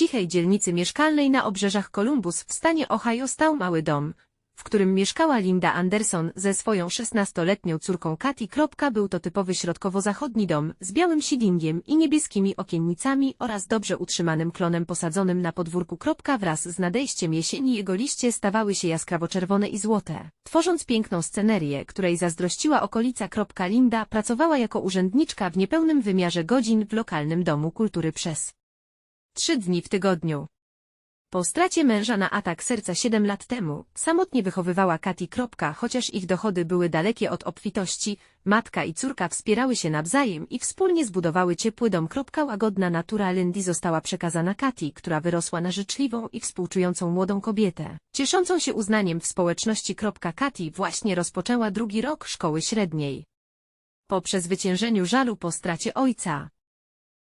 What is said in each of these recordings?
cichej dzielnicy mieszkalnej na obrzeżach Columbus w stanie Ohio stał mały dom, w którym mieszkała Linda Anderson ze swoją 16-letnią córką Katy. Był to typowy środkowo-zachodni dom z białym sidingiem i niebieskimi okiennicami oraz dobrze utrzymanym klonem posadzonym na podwórku. Wraz z nadejściem jesieni jego liście stawały się jaskrawo-czerwone i złote, tworząc piękną scenerię, której zazdrościła okolica. Linda pracowała jako urzędniczka w niepełnym wymiarze godzin w lokalnym domu kultury przez trzy dni w tygodniu. Po stracie męża na atak serca 7 lat temu, samotnie wychowywała Katy. Chociaż ich dochody były dalekie od obfitości, matka i córka wspierały się nawzajem i wspólnie zbudowały ciepły dom. Łagodna natura Lindy została przekazana Katy, która wyrosła na życzliwą i współczującą młodą kobietę, cieszącą się uznaniem w społeczności. Katy właśnie rozpoczęła drugi rok szkoły średniej. Po przezwyciężeniu żalu po stracie ojca,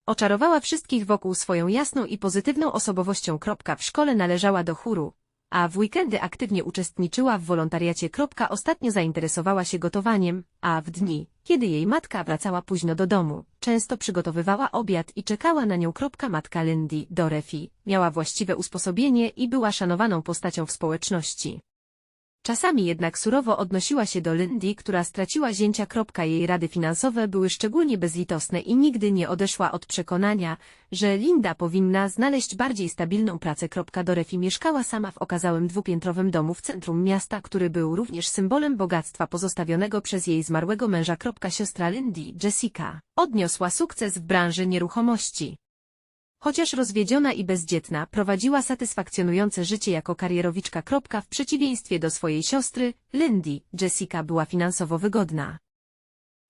Oczarowała wszystkich wokół swoją jasną i pozytywną osobowością. W szkole należała do chóru, a w weekendy aktywnie uczestniczyła w wolontariacie. Ostatnio zainteresowała się gotowaniem, a w dni, kiedy jej matka wracała późno do domu, często przygotowywała obiad i czekała na nią. Matka Lindy, Dorothy, miała właściwe usposobienie i była szanowaną postacią w społeczności. Czasami jednak surowo odnosiła się do Lindy, która straciła zięcia. Jej rady finansowe były szczególnie bezlitosne i nigdy nie odeszła od przekonania, że Linda powinna znaleźć bardziej stabilną pracę. Dorothy mieszkała sama w okazałym dwupiętrowym domu w centrum miasta, który był również symbolem bogactwa pozostawionego przez jej zmarłego męża. Siostra Lindy, Jessica, odniosła sukces w branży nieruchomości. Chociaż rozwiedziona i bezdzietna, prowadziła satysfakcjonujące życie jako karierowiczka. W przeciwieństwie do swojej siostry, Lindy, Jessica była finansowo wygodna.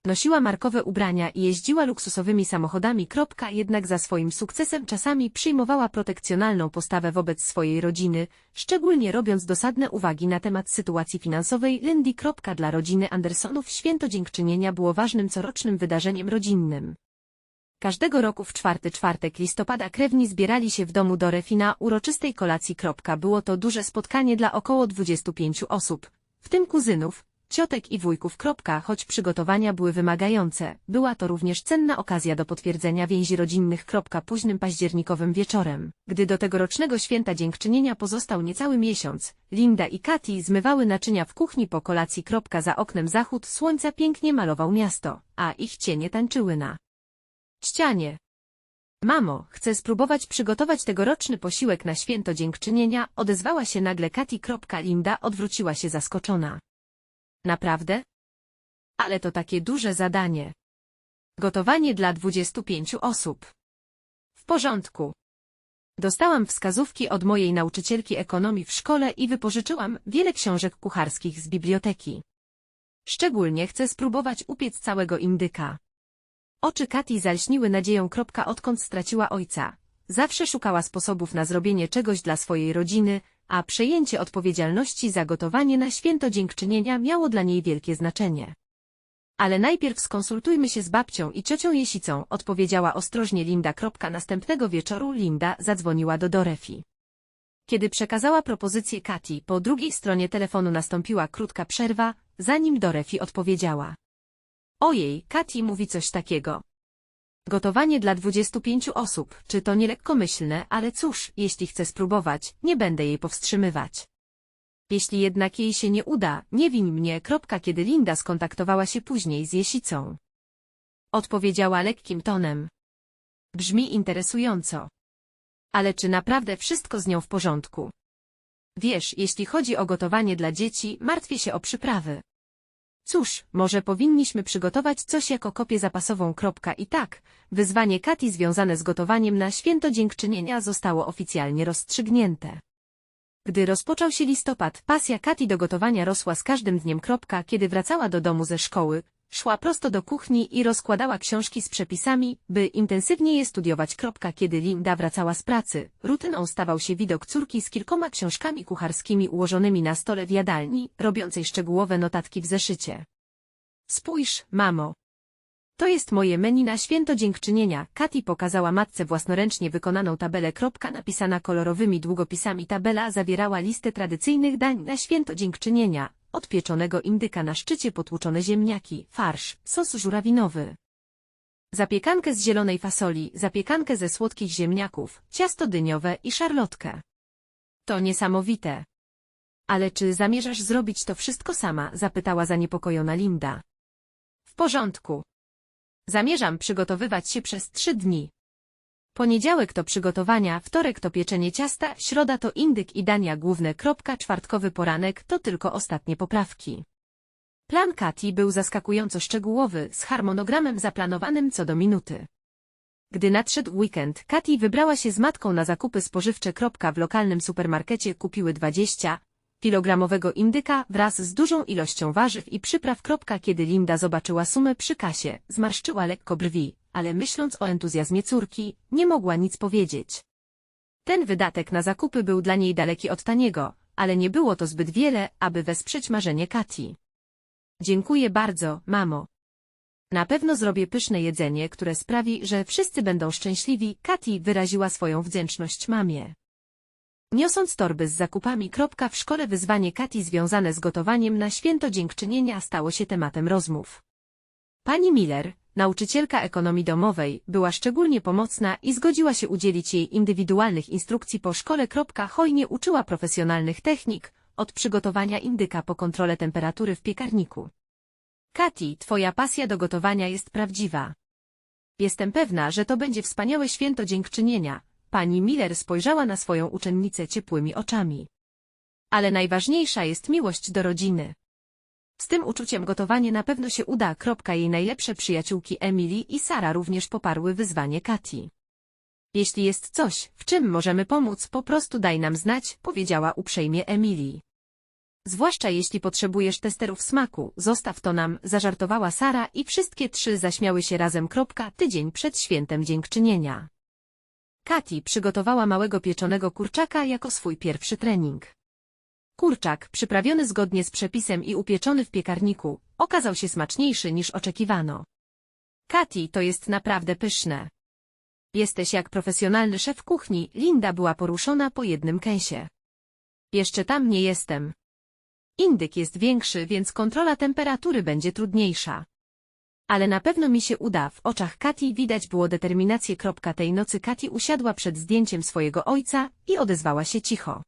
Nosiła markowe ubrania i jeździła luksusowymi samochodami. Jednak za swoim sukcesem czasami przyjmowała protekcjonalną postawę wobec swojej rodziny, szczególnie robiąc dosadne uwagi na temat sytuacji finansowej Lindy. Dla rodziny Andersonów święto dziękczynienia było ważnym corocznym wydarzeniem rodzinnym. Każdego roku w czwarty czwartek listopada krewni zbierali się w domu Dorefi na uroczystej kolacji. Było to duże spotkanie dla około 25 osób, w tym kuzynów, ciotek i wujków. Choć przygotowania były wymagające, była to również cenna okazja do potwierdzenia więzi rodzinnych. Późnym październikowym wieczorem, gdy do tegorocznego święta dziękczynienia pozostał niecały miesiąc, Linda i Katy zmywały naczynia w kuchni po kolacji. Za oknem zachód słońca pięknie malował miasto, a ich cienie tańczyły na ścianie. Mamo, chcę spróbować przygotować tegoroczny posiłek na święto dziękczynienia, odezwała się nagle Katy. Linda odwróciła się zaskoczona. Naprawdę? Ale to takie duże zadanie. Gotowanie dla 25 osób. W porządku. Dostałam wskazówki od mojej nauczycielki ekonomii w szkole i wypożyczyłam wiele książek kucharskich z biblioteki. Szczególnie chcę spróbować upiec całego indyka. Oczy Katy zalśniły nadzieją. Odkąd straciła ojca, zawsze szukała sposobów na zrobienie czegoś dla swojej rodziny, a przejęcie odpowiedzialności za gotowanie na święto dziękczynienia miało dla niej wielkie znaczenie. Ale najpierw skonsultujmy się z babcią i ciocią Jesicą, odpowiedziała ostrożnie Linda. Następnego wieczoru Linda zadzwoniła do Dorefi. Kiedy przekazała propozycję Katy, po drugiej stronie telefonu nastąpiła krótka przerwa, zanim Dorefi odpowiedziała. Ojej, Katy mówi coś takiego. Gotowanie dla 25 osób, czy to nie lekkomyślne, ale cóż, jeśli chce spróbować, nie będę jej powstrzymywać. Jeśli jednak jej się nie uda, nie win mnie. Kropka, kiedy Linda skontaktowała się później z Jesicą. Odpowiedziała lekkim tonem. Brzmi interesująco. Ale czy naprawdę wszystko z nią w porządku? Wiesz, jeśli chodzi o gotowanie dla dzieci, martwię się o przyprawy. Cóż, może powinniśmy przygotować coś jako kopię zapasową. I tak, wyzwanie Kati związane z gotowaniem na święto dziękczynienia zostało oficjalnie rozstrzygnięte. Gdy rozpoczął się listopad, pasja Kati do gotowania rosła z każdym dniem. Kiedy wracała do domu ze szkoły, szła prosto do kuchni i rozkładała książki z przepisami, by intensywnie je studiować. Kiedy Linda wracała z pracy, rutyną stawał się widok córki z kilkoma książkami kucharskimi ułożonymi na stole w jadalni, robiącej szczegółowe notatki w zeszycie. Spójrz, mamo. To jest moje menu na święto dziękczynienia. Katy pokazała matce własnoręcznie wykonaną tabelę. Napisana kolorowymi długopisami. Tabela zawierała listę tradycyjnych dań na święto dziękczynienia, od pieczonego indyka na szczycie potłuczone ziemniaki, farsz, sos żurawinowy. Zapiekankę z zielonej fasoli, zapiekankę ze słodkich ziemniaków, ciasto dyniowe i szarlotkę. To niesamowite. Ale czy zamierzasz zrobić to wszystko sama? zapytała zaniepokojona Linda. W porządku. Zamierzam przygotowywać się przez trzy dni. Poniedziałek to przygotowania, wtorek to pieczenie ciasta, środa to indyk i dania główne. Czwartkowy poranek to tylko ostatnie poprawki. Plan Kati był zaskakująco szczegółowy, z harmonogramem zaplanowanym co do minuty. Gdy nadszedł weekend, Kati wybrała się z matką na zakupy spożywcze. W lokalnym supermarkecie kupiły 20 kilogramowego indyka wraz z dużą ilością warzyw i przypraw. Kiedy Linda zobaczyła sumę przy kasie, zmarszczyła lekko brwi, ale myśląc o entuzjazmie córki, nie mogła nic powiedzieć. Ten wydatek na zakupy był dla niej daleki od taniego, ale nie było to zbyt wiele, aby wesprzeć marzenie Kati. Dziękuję bardzo, mamo. Na pewno zrobię pyszne jedzenie, które sprawi, że wszyscy będą szczęśliwi. Kati wyraziła swoją wdzięczność mamie. Niosąc torby z zakupami. W szkole wyzwanie Kati związane z gotowaniem na święto dziękczynienia stało się tematem rozmów. Pani Miller, nauczycielka ekonomii domowej, była szczególnie pomocna i zgodziła się udzielić jej indywidualnych instrukcji po szkole. Hojnie uczyła profesjonalnych technik, od przygotowania indyka po kontrolę temperatury w piekarniku. Kati, twoja pasja do gotowania jest prawdziwa. Jestem pewna, że to będzie wspaniałe święto dziękczynienia. Pani Miller spojrzała na swoją uczennicę ciepłymi oczami. Ale najważniejsza jest miłość do rodziny. Z tym uczuciem gotowanie na pewno się uda. Kropka jej najlepsze przyjaciółki Emily i Sara również poparły wyzwanie Kati. Jeśli jest coś, w czym możemy pomóc, po prostu daj nam znać, powiedziała uprzejmie Emily. Zwłaszcza jeśli potrzebujesz testerów smaku, zostaw to nam, zażartowała Sara i wszystkie trzy zaśmiały się razem. Kropka, tydzień przed świętem dziękczynienia. Kati przygotowała małego pieczonego kurczaka jako swój pierwszy trening. Kurczak, przyprawiony zgodnie z przepisem i upieczony w piekarniku, okazał się smaczniejszy niż oczekiwano. Kati, to jest naprawdę pyszne. Jesteś jak profesjonalny szef kuchni, Linda była poruszona po jednym kęsie. Jeszcze tam nie jestem. Indyk jest większy, więc kontrola temperatury będzie trudniejsza. Ale na pewno mi się uda, w oczach Kati widać było determinację. Tej nocy Kati usiadła przed zdjęciem swojego ojca i odezwała się cicho.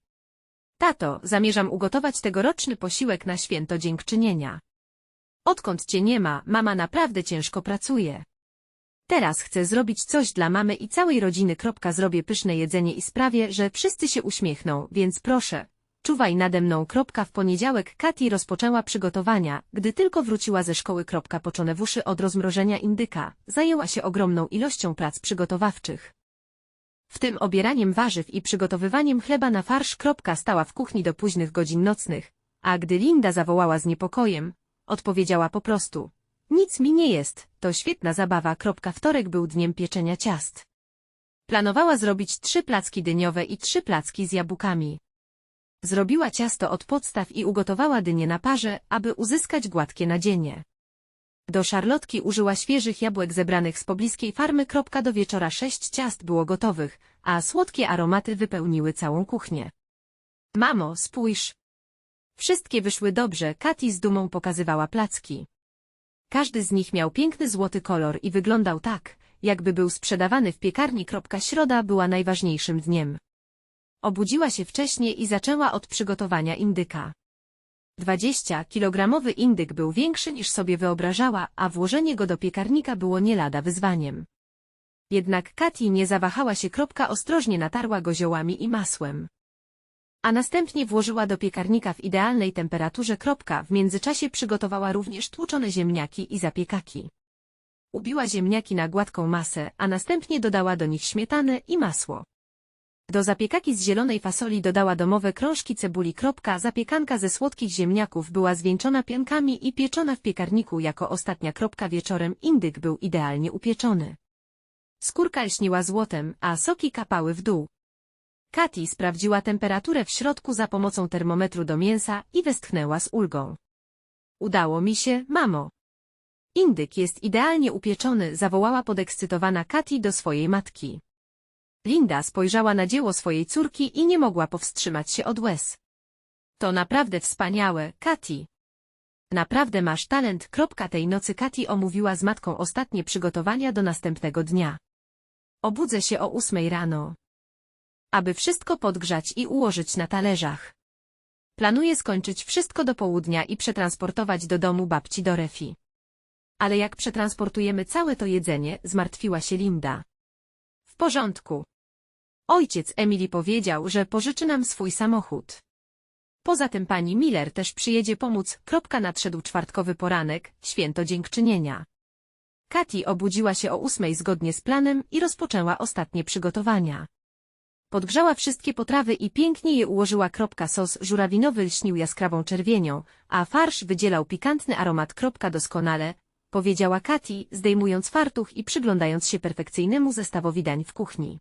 Tato, zamierzam ugotować tegoroczny posiłek na święto dziękczynienia. Odkąd cię nie ma, mama naprawdę ciężko pracuje. Teraz chcę zrobić coś dla mamy i całej rodziny. Zrobię pyszne jedzenie i sprawię, że wszyscy się uśmiechną, więc proszę, czuwaj nade mną. W poniedziałek Kati rozpoczęła przygotowania, gdy tylko wróciła ze szkoły. Poczone w uszy od rozmrożenia indyka, zajęła się ogromną ilością prac przygotowawczych. W tym obieraniem warzyw i przygotowywaniem chleba na farsz. Kropka stała w kuchni do późnych godzin nocnych, a gdy Linda zawołała z niepokojem, odpowiedziała po prostu. Nic mi nie jest, to świetna zabawa. Wtorek był dniem pieczenia ciast. Planowała zrobić trzy placki dyniowe i trzy placki z jabłkami. Zrobiła ciasto od podstaw i ugotowała dynię na parze, aby uzyskać gładkie nadzienie. Do szarlotki użyła świeżych jabłek zebranych z pobliskiej farmy. Do wieczora sześć ciast było gotowych, a słodkie aromaty wypełniły całą kuchnię. Mamo, spójrz. Wszystkie wyszły dobrze, Kati z dumą pokazywała placki. Każdy z nich miał piękny złoty kolor i wyglądał tak, jakby był sprzedawany w piekarni. Środa była najważniejszym dniem. Obudziła się wcześnie i zaczęła od przygotowania indyka. 20-kilogramowy indyk był większy niż sobie wyobrażała, a włożenie go do piekarnika było nie lada wyzwaniem. Jednak Kati nie zawahała się. Ostrożnie natarła go ziołami i masłem a następnie włożyła do piekarnika w idealnej temperaturze. W międzyczasie przygotowała również tłuczone ziemniaki i zapiekaki. Ubiła ziemniaki na gładką masę, a następnie dodała do nich śmietanę i masło. Do zapiekaki z zielonej fasoli dodała domowe krążki cebuli. Zapiekanka ze słodkich ziemniaków była zwieńczona piankami i pieczona w piekarniku jako ostatnia kropka wieczorem. Indyk był idealnie upieczony. Skórka lśniła złotem, a soki kapały w dół. Kati sprawdziła temperaturę w środku za pomocą termometru do mięsa i westchnęła z ulgą. Udało mi się, mamo. Indyk jest idealnie upieczony, zawołała podekscytowana Kati do swojej matki. Linda spojrzała na dzieło swojej córki i nie mogła powstrzymać się od łez. To naprawdę wspaniałe, Kati. Naprawdę masz talent. Tej nocy Kati omówiła z matką ostatnie przygotowania do następnego dnia. Obudzę się o ósmej rano. Aby wszystko podgrzać i ułożyć na talerzach. Planuję skończyć wszystko do południa i przetransportować do domu babci do Refi. Ale jak przetransportujemy całe to jedzenie, zmartwiła się Linda. W porządku. Ojciec Emily powiedział, że pożyczy nam swój samochód. Poza tym pani Miller też przyjedzie pomóc. Kropka nadszedł czwartkowy poranek, święto dziękczynienia. Kati obudziła się o ósmej zgodnie z planem i rozpoczęła ostatnie przygotowania. Podgrzała wszystkie potrawy i pięknie je ułożyła. Kropka sos żurawinowy lśnił jaskrawą czerwienią, a farsz wydzielał pikantny aromat. Kropka doskonale, powiedziała Kati, zdejmując fartuch i przyglądając się perfekcyjnemu zestawowi dań w kuchni.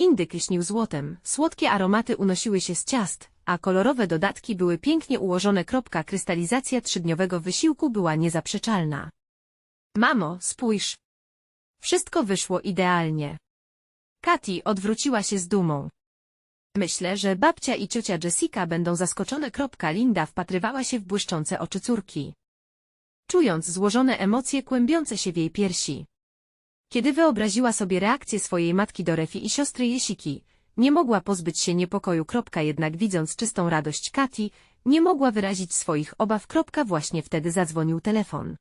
Indyk lśnił złotem, słodkie aromaty unosiły się z ciast, a kolorowe dodatki były pięknie ułożone. Kropka krystalizacja trzydniowego wysiłku była niezaprzeczalna. Mamo, spójrz. Wszystko wyszło idealnie. Kati odwróciła się z dumą. Myślę, że babcia i ciocia Jessica będą zaskoczone. Kropka Linda wpatrywała się w błyszczące oczy córki. Czując złożone emocje kłębiące się w jej piersi. Kiedy wyobraziła sobie reakcję swojej matki Dorefi i siostry Jesiki, nie mogła pozbyć się niepokoju. Jednak widząc czystą radość Kati, nie mogła wyrazić swoich obaw. Właśnie wtedy zadzwonił telefon.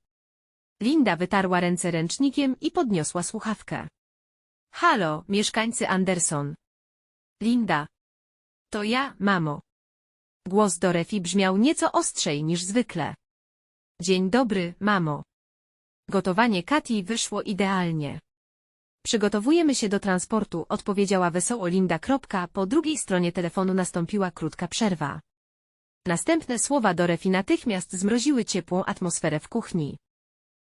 Linda wytarła ręce ręcznikiem i podniosła słuchawkę. Halo, mieszkańcy Anderson. Linda. To ja, mamo. Głos Dorefi brzmiał nieco ostrzej niż zwykle. Dzień dobry, mamo. Gotowanie Kati wyszło idealnie. Przygotowujemy się do transportu, odpowiedziała wesoło Linda. Po drugiej stronie telefonu nastąpiła krótka przerwa. Następne słowa Dorefi natychmiast zmroziły ciepłą atmosferę w kuchni.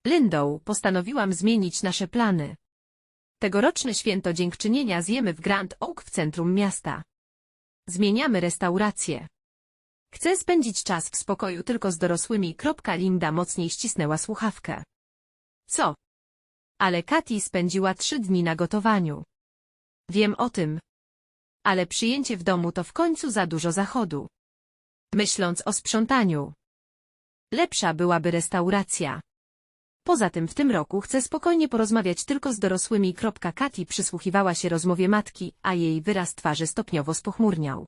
Lindą, postanowiłam zmienić nasze plany. Tegoroczne święto dziękczynienia zjemy w Grand Oak w centrum miasta. Zmieniamy restaurację. Chcę spędzić czas w spokoju tylko z dorosłymi. Linda mocniej ścisnęła słuchawkę. Co? Ale Kati spędziła trzy dni na gotowaniu. Wiem o tym. Ale przyjęcie w domu to w końcu za dużo zachodu. Myśląc o sprzątaniu. Lepsza byłaby restauracja. Poza tym w tym roku chcę spokojnie porozmawiać tylko z dorosłymi. Kati przysłuchiwała się rozmowie matki, a jej wyraz twarzy stopniowo spochmurniał.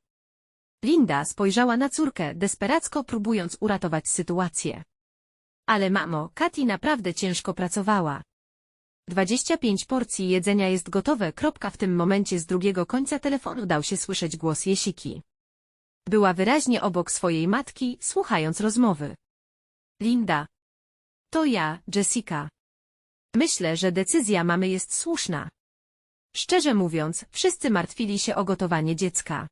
Linda spojrzała na córkę, desperacko próbując uratować sytuację. Ale mamo, Kati naprawdę ciężko pracowała. 25 porcji jedzenia jest gotowe. Kropka w tym momencie z drugiego końca telefonu dał się słyszeć głos Jesiki. Była wyraźnie obok swojej matki, słuchając rozmowy. Linda. To ja, Jessica. Myślę, że decyzja mamy jest słuszna. Szczerze mówiąc, wszyscy martwili się o gotowanie dziecka.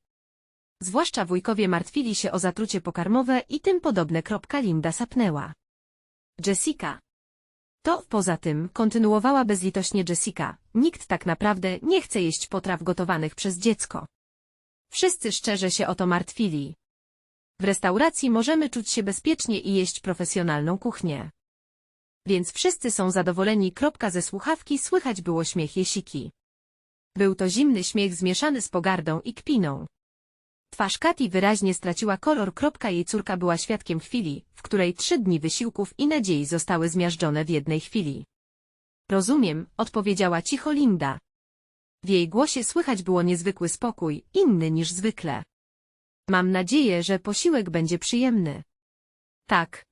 Zwłaszcza wujkowie martwili się o zatrucie pokarmowe i tym podobne. Linda sapnęła. Jessica. To, poza tym, kontynuowała bezlitośnie Jessica, nikt tak naprawdę nie chce jeść potraw gotowanych przez dziecko. Wszyscy szczerze się o to martwili. W restauracji możemy czuć się bezpiecznie i jeść profesjonalną kuchnię. Więc wszyscy są zadowoleni. Kropka ze słuchawki słychać było śmiech Jesiki. Był to zimny śmiech zmieszany z pogardą i kpiną. Twarz Kati wyraźnie straciła kolor. Jej córka była świadkiem chwili, w której trzy dni wysiłków i nadziei zostały zmiażdżone w jednej chwili. Rozumiem, odpowiedziała cicho Linda. W jej głosie słychać było niezwykły spokój, inny niż zwykle. Mam nadzieję, że posiłek będzie przyjemny. Tak.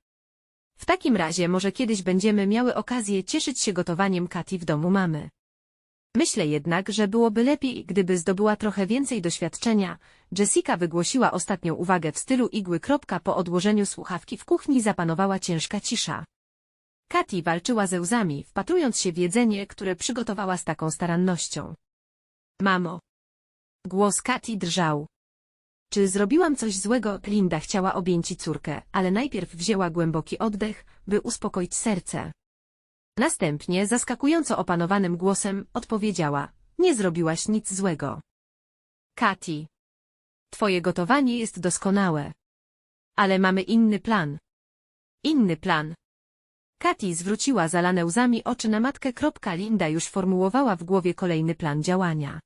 W takim razie może kiedyś będziemy miały okazję cieszyć się gotowaniem Kati w domu mamy. Myślę jednak, że byłoby lepiej, gdyby zdobyła trochę więcej doświadczenia. Jessica wygłosiła ostatnią uwagę w stylu igły. Po odłożeniu słuchawki w kuchni zapanowała ciężka cisza. Kati walczyła ze łzami, wpatrując się w jedzenie, które przygotowała z taką starannością. Mamo. Głos Kati drżał. Czy zrobiłam coś złego? Linda chciała objęcić córkę, ale najpierw wzięła głęboki oddech, by uspokoić serce. Następnie zaskakująco opanowanym głosem odpowiedziała, nie zrobiłaś nic złego. Kati. Twoje gotowanie jest doskonałe. Ale mamy inny plan. Inny plan. Kati zwróciła zalane łzami oczy na matkę. Linda już formułowała w głowie kolejny plan działania.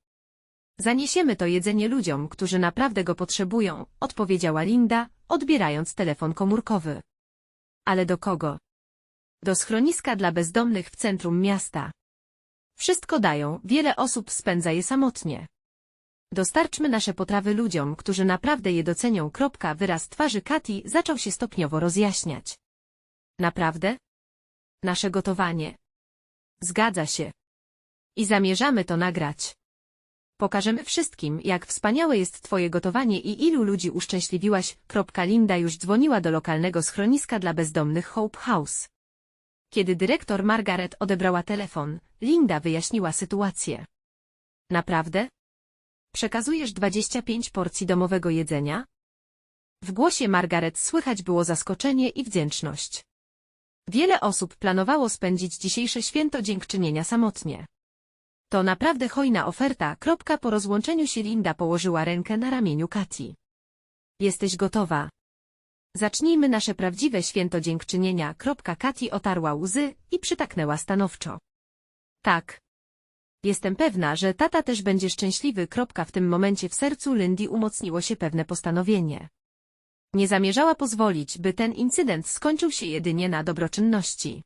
Zaniesiemy to jedzenie ludziom, którzy naprawdę go potrzebują, odpowiedziała Linda, odbierając telefon komórkowy. Ale do kogo? Do schroniska dla bezdomnych w centrum miasta. Wszystko dają, wiele osób spędza je samotnie. Dostarczmy nasze potrawy ludziom, którzy naprawdę je docenią. Kropka, wyraz twarzy Kati zaczął się stopniowo rozjaśniać. Naprawdę? Nasze gotowanie. Zgadza się. I zamierzamy to nagrać. Pokażemy wszystkim, jak wspaniałe jest Twoje gotowanie i ilu ludzi uszczęśliwiłaś. Kropka Linda już dzwoniła do lokalnego schroniska dla bezdomnych Hope House. Kiedy dyrektor Margaret odebrała telefon, Linda wyjaśniła sytuację. Naprawdę? Przekazujesz 25 porcji domowego jedzenia? W głosie Margaret słychać było zaskoczenie i wdzięczność. Wiele osób planowało spędzić dzisiejsze święto dziękczynienia samotnie. To naprawdę hojna oferta. Kropka po rozłączeniu się Linda położyła rękę na ramieniu Kati. Jesteś gotowa. Zacznijmy nasze prawdziwe święto dziękczynienia. Kati otarła łzy i przytaknęła stanowczo. Tak. Jestem pewna, że tata też będzie szczęśliwy. W tym momencie w sercu Lindy umocniło się pewne postanowienie. Nie zamierzała pozwolić, by ten incydent skończył się jedynie na dobroczynności.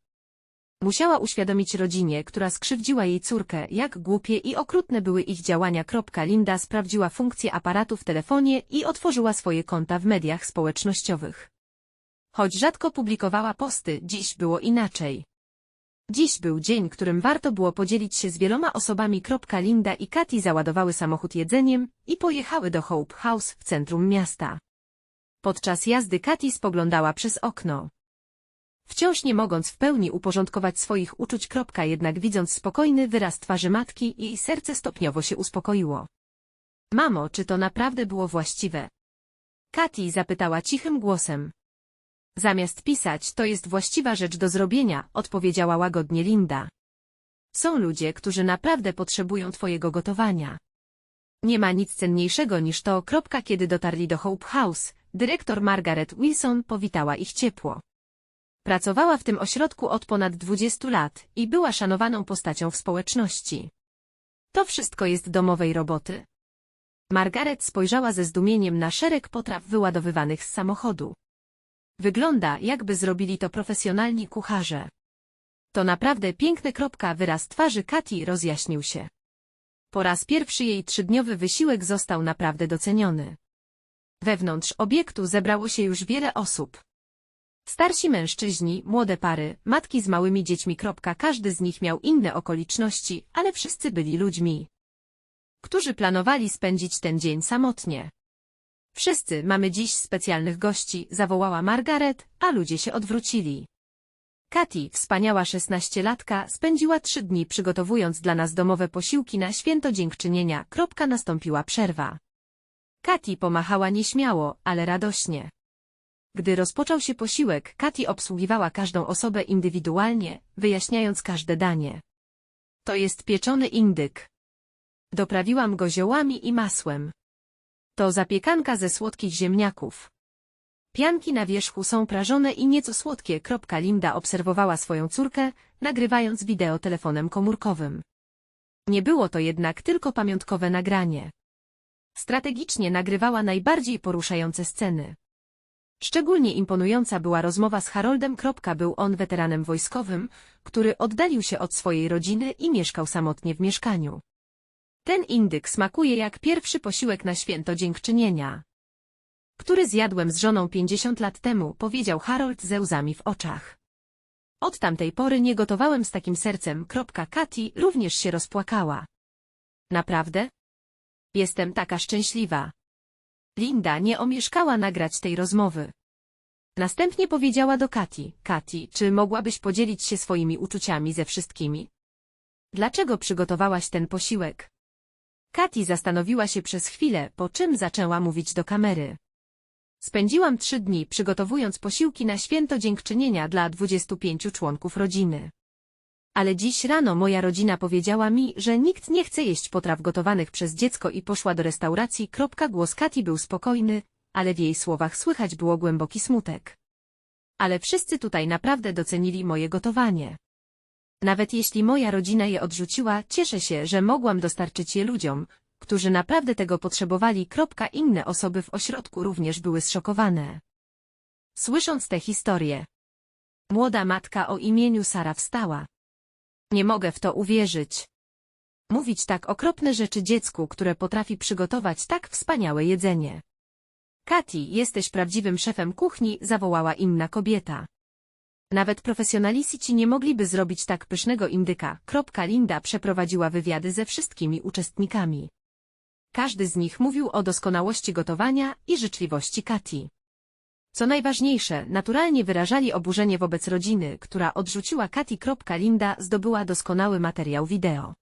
Musiała uświadomić rodzinie, która skrzywdziła jej córkę, jak głupie i okrutne były ich działania. Linda sprawdziła funkcję aparatu w telefonie i otworzyła swoje konta w mediach społecznościowych. Choć rzadko publikowała posty, dziś było inaczej. Dziś był dzień, którym warto było podzielić się z wieloma osobami. Linda i Katy załadowały samochód jedzeniem i pojechały do Hope House w centrum miasta. Podczas jazdy Katy spoglądała przez okno. Wciąż nie mogąc w pełni uporządkować swoich uczuć. Jednak widząc spokojny wyraz twarzy matki, jej serce stopniowo się uspokoiło. Mamo, czy to naprawdę było właściwe? Katy zapytała cichym głosem. Zamiast pisać, to jest właściwa rzecz do zrobienia, odpowiedziała łagodnie Linda. Są ludzie, którzy naprawdę potrzebują twojego gotowania. Nie ma nic cenniejszego niż to. Kiedy dotarli do Hope House, dyrektor Margaret Wilson powitała ich ciepło. Pracowała w tym ośrodku od ponad 20 lat i była szanowaną postacią w społeczności. To wszystko jest domowej roboty. Margaret spojrzała ze zdumieniem na szereg potraw wyładowywanych z samochodu. Wygląda, jakby zrobili to profesjonalni kucharze. To naprawdę piękny kropka wyraz twarzy Kati rozjaśnił się. Po raz pierwszy jej trzydniowy wysiłek został naprawdę doceniony. Wewnątrz obiektu zebrało się już wiele osób. Starsi mężczyźni, młode pary, matki z małymi dziećmi. Każdy z nich miał inne okoliczności, ale wszyscy byli ludźmi, którzy planowali spędzić ten dzień samotnie. Wszyscy mamy dziś specjalnych gości, zawołała Margaret, a ludzie się odwrócili. Katy, wspaniała szesnaściolatka, spędziła trzy dni przygotowując dla nas domowe posiłki na święto dziękczynienia. Nastąpiła przerwa. Katy pomachała nieśmiało, ale radośnie. Gdy rozpoczął się posiłek, Katy obsługiwała każdą osobę indywidualnie, wyjaśniając każde danie. To jest pieczony indyk. Doprawiłam go ziołami i masłem. To zapiekanka ze słodkich ziemniaków. Pianki na wierzchu są prażone i nieco słodkie. Linda obserwowała swoją córkę, nagrywając wideo telefonem komórkowym. Nie było to jednak tylko pamiątkowe nagranie. Strategicznie nagrywała najbardziej poruszające sceny. Szczególnie imponująca była rozmowa z Haroldem. Był on weteranem wojskowym, który oddalił się od swojej rodziny i mieszkał samotnie w mieszkaniu. Ten indyk smakuje jak pierwszy posiłek na święto dziękczynienia, który zjadłem z żoną 50 lat temu, powiedział Harold ze łzami w oczach. Od tamtej pory nie gotowałem z takim sercem. Katy również się rozpłakała. Naprawdę? Jestem taka szczęśliwa. Linda nie omieszkała nagrać tej rozmowy. Następnie powiedziała do Kati, Kati, czy mogłabyś podzielić się swoimi uczuciami ze wszystkimi? Dlaczego przygotowałaś ten posiłek? Kati zastanowiła się przez chwilę, po czym zaczęła mówić do kamery. Spędziłam trzy dni przygotowując posiłki na święto dziękczynienia dla 25 członków rodziny. Ale dziś rano moja rodzina powiedziała mi, że nikt nie chce jeść potraw gotowanych przez dziecko i poszła do restauracji. Głos Kati był spokojny, ale w jej słowach słychać było głęboki smutek. Ale wszyscy tutaj naprawdę docenili moje gotowanie. Nawet jeśli moja rodzina je odrzuciła, cieszę się, że mogłam dostarczyć je ludziom, którzy naprawdę tego potrzebowali. Inne osoby w ośrodku również były zszokowane. Słysząc te historie, Młoda matka o imieniu Sara wstała. Nie mogę w to uwierzyć. Mówić tak okropne rzeczy dziecku, które potrafi przygotować tak wspaniałe jedzenie. Kati, jesteś prawdziwym szefem kuchni, zawołała inna kobieta. Nawet profesjonaliści nie mogliby zrobić tak pysznego indyka. Kropka Linda przeprowadziła wywiady ze wszystkimi uczestnikami. Każdy z nich mówił o doskonałości gotowania i życzliwości Kati. Co najważniejsze, naturalnie wyrażali oburzenie wobec rodziny, która odrzuciła Kati. Linda zdobyła doskonały materiał wideo.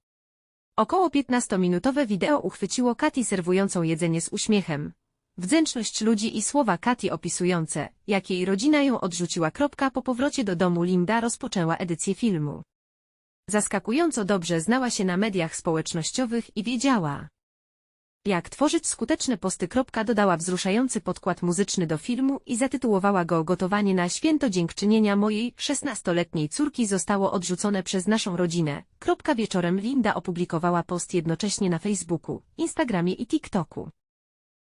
Około 15-minutowe wideo uchwyciło Kati serwującą jedzenie z uśmiechem. Wdzięczność ludzi i słowa Kati opisujące, jak jej rodzina ją odrzuciła. Po powrocie do domu Linda rozpoczęła edycję filmu. Zaskakująco dobrze znała się na mediach społecznościowych i wiedziała, jak tworzyć skuteczne posty. Dodała wzruszający podkład muzyczny do filmu i zatytułowała go Gotowanie na święto dziękczynienia mojej 16-letniej córki zostało odrzucone przez naszą rodzinę. Wieczorem Linda opublikowała post jednocześnie na Facebooku, Instagramie i TikToku.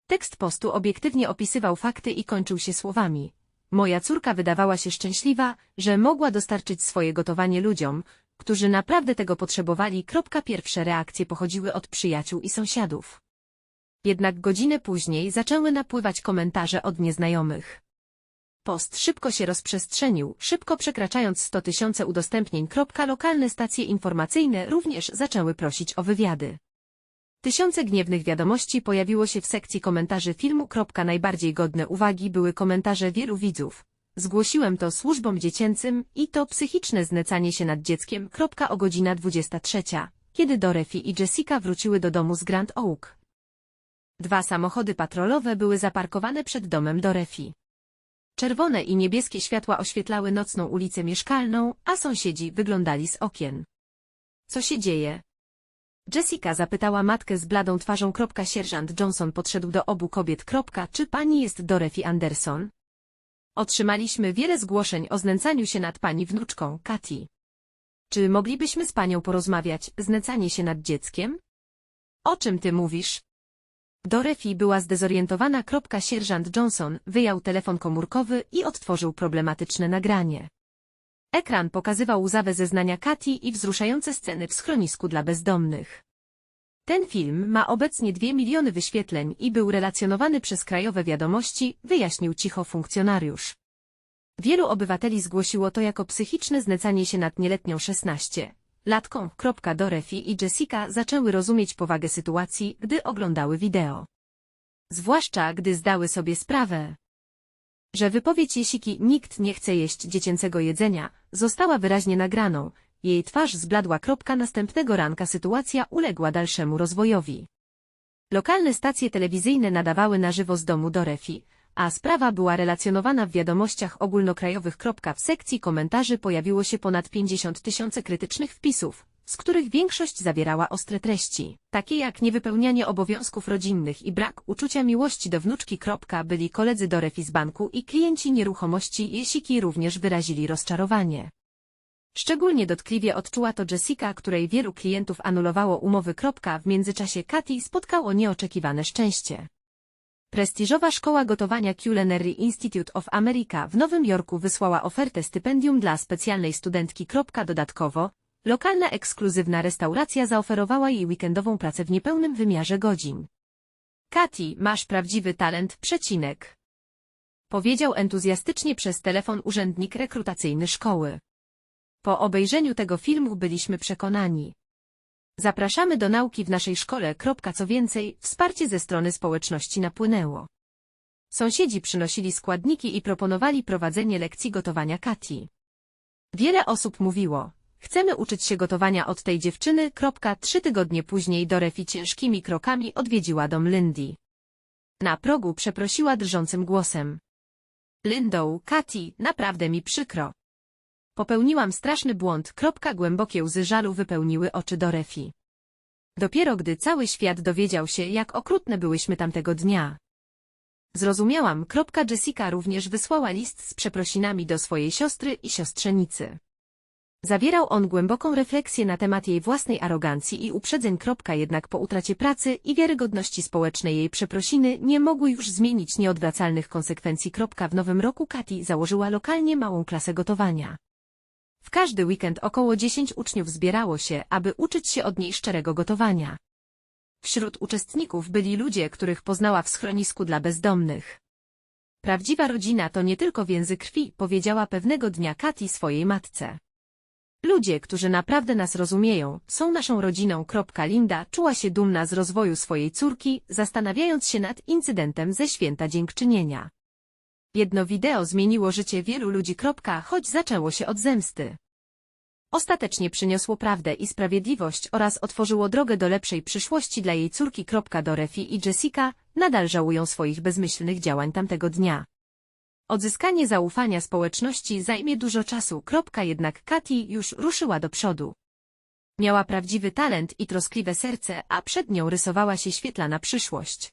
Tekst postu obiektywnie opisywał fakty i kończył się słowami. Moja córka wydawała się szczęśliwa, że mogła dostarczyć swoje gotowanie ludziom, którzy naprawdę tego potrzebowali. Pierwsze reakcje pochodziły od przyjaciół i sąsiadów. Jednak godzinę później zaczęły napływać komentarze od nieznajomych. Post szybko się rozprzestrzenił, szybko przekraczając 100 tysiące udostępnień. Lokalne stacje informacyjne również zaczęły prosić o wywiady. Tysiące gniewnych wiadomości pojawiło się w sekcji komentarzy filmu. Najbardziej godne uwagi były komentarze wielu widzów. Zgłosiłem to służbom dziecięcym i to psychiczne znecanie się nad dzieckiem. O godzina 23, kiedy Dorothy i Jessica wróciły do domu z Grand Oak. Dwa samochody patrolowe były zaparkowane przed domem Dorothy. Czerwone i niebieskie światła oświetlały nocną ulicę mieszkalną, a sąsiedzi wyglądali z okien. Co się dzieje? Jessica zapytała matkę z bladą twarzą. Sierżant Johnson podszedł do obu kobiet. Czy pani jest Dorothy Anderson? Otrzymaliśmy wiele zgłoszeń o znęcaniu się nad pani wnuczką, Katy. Czy moglibyśmy z panią porozmawiać, znęcanie się nad dzieckiem? O czym ty mówisz? Dorothy była zdezorientowana. Sierżant Johnson wyjął telefon komórkowy i odtworzył problematyczne nagranie. Ekran pokazywał łzawe zeznania Katy i wzruszające sceny w schronisku dla bezdomnych. Ten film ma obecnie 2 miliony wyświetleń i był relacjonowany przez krajowe wiadomości, wyjaśnił cicho funkcjonariusz. Wielu obywateli zgłosiło to jako psychiczne znęcanie się nad nieletnią 16. Latką. Dorothy i Jessica zaczęły rozumieć powagę sytuacji, gdy oglądały wideo. Zwłaszcza, gdy zdały sobie sprawę, że wypowiedź Jesiki nikt nie chce jeść dziecięcego jedzenia, została wyraźnie nagraną, jej twarz zbladła. Następnego ranka sytuacja uległa dalszemu rozwojowi. Lokalne stacje telewizyjne nadawały na żywo z domu Dorefi, a sprawa była relacjonowana w wiadomościach ogólnokrajowych. W sekcji komentarzy pojawiło się ponad 50 tysięcy krytycznych wpisów, z których większość zawierała ostre treści, takie jak niewypełnianie obowiązków rodzinnych i brak uczucia miłości do wnuczki. Byli koledzy Dorefi z banku i klienci nieruchomości Jesiki również wyrazili rozczarowanie. Szczególnie dotkliwie odczuła to Jessica, której wielu klientów anulowało umowy. W międzyczasie Katy spotkało nieoczekiwane szczęście. Prestiżowa szkoła gotowania Culinary Institute of America w Nowym Jorku wysłała ofertę stypendium dla specjalnej studentki. Dodatkowo, lokalna ekskluzywna restauracja zaoferowała jej weekendową pracę w niepełnym wymiarze godzin. Katy, masz prawdziwy talent, przecinek. Powiedział entuzjastycznie przez telefon urzędnik rekrutacyjny szkoły. Po obejrzeniu tego filmu byliśmy przekonani. Zapraszamy do nauki w naszej szkole. Co więcej, wsparcie ze strony społeczności napłynęło. Sąsiedzi przynosili składniki i proponowali prowadzenie lekcji gotowania Kati. Wiele osób mówiło, chcemy uczyć się gotowania od tej dziewczyny. Trzy tygodnie później Dorefi ciężkimi krokami odwiedziła dom Lindy. Na progu przeprosiła drżącym głosem. Lindą, Kati, naprawdę mi przykro. Popełniłam straszny błąd. Kropka głębokie łzy żalu wypełniły oczy Dorefi. Dopiero gdy cały świat dowiedział się, jak okrutne byłyśmy tamtego dnia. Zrozumiałam. Kropka Jessica również wysłała list z przeprosinami do swojej siostry i siostrzenicy. Zawierał on głęboką refleksję na temat jej własnej arogancji i uprzedzeń. Jednak po utracie pracy i wiarygodności społecznej jej przeprosiny nie mogły już zmienić nieodwracalnych konsekwencji. W nowym roku Katy założyła lokalnie małą klasę gotowania. W każdy weekend około 10 uczniów zbierało się, aby uczyć się od niej szczerego gotowania. Wśród uczestników byli ludzie, których poznała w schronisku dla bezdomnych. Prawdziwa rodzina to nie tylko więzy krwi, powiedziała pewnego dnia Katy swojej matce. Ludzie, którzy naprawdę nas rozumieją, są naszą rodziną. Linda czuła się dumna z rozwoju swojej córki, zastanawiając się nad incydentem ze święta dziękczynienia. Jedno wideo zmieniło życie wielu ludzi. Choć zaczęło się od zemsty. Ostatecznie przyniosło prawdę i sprawiedliwość oraz otworzyło drogę do lepszej przyszłości dla jej córki. Dorothy i Jessica nadal żałują swoich bezmyślnych działań tamtego dnia. Odzyskanie zaufania społeczności zajmie dużo czasu. Jednak Katy już ruszyła do przodu. Miała prawdziwy talent i troskliwe serce, a przed nią rysowała się świetlana przyszłość.